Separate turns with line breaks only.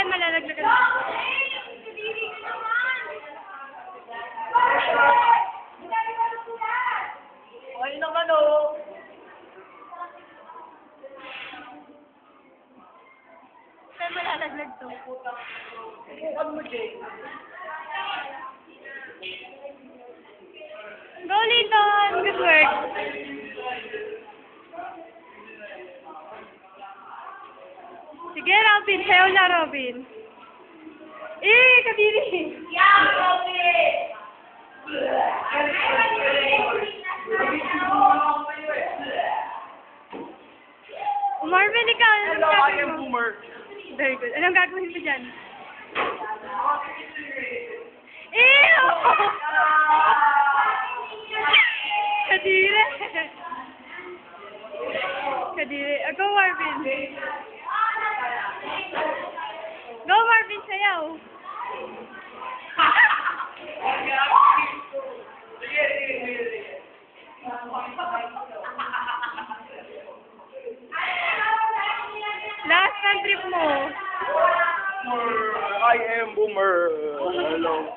Te, malalaglag ka na.
Okay naman oh.
Te, malalaglag to.
Subukan mo, Jay.
Go, Liton! Good work. Sige, Robin. Sayaw na, Robin. Eh, kadiri. Marvin, ikaw.
Hello, I am? Boomer.
Very good. Anong gagawin mo dyan? Ew! Kadiri. Kadiri. Go, Marvin. Go, Marvin, sayaw. Last ng trip mo.
I am Boomer. Hello.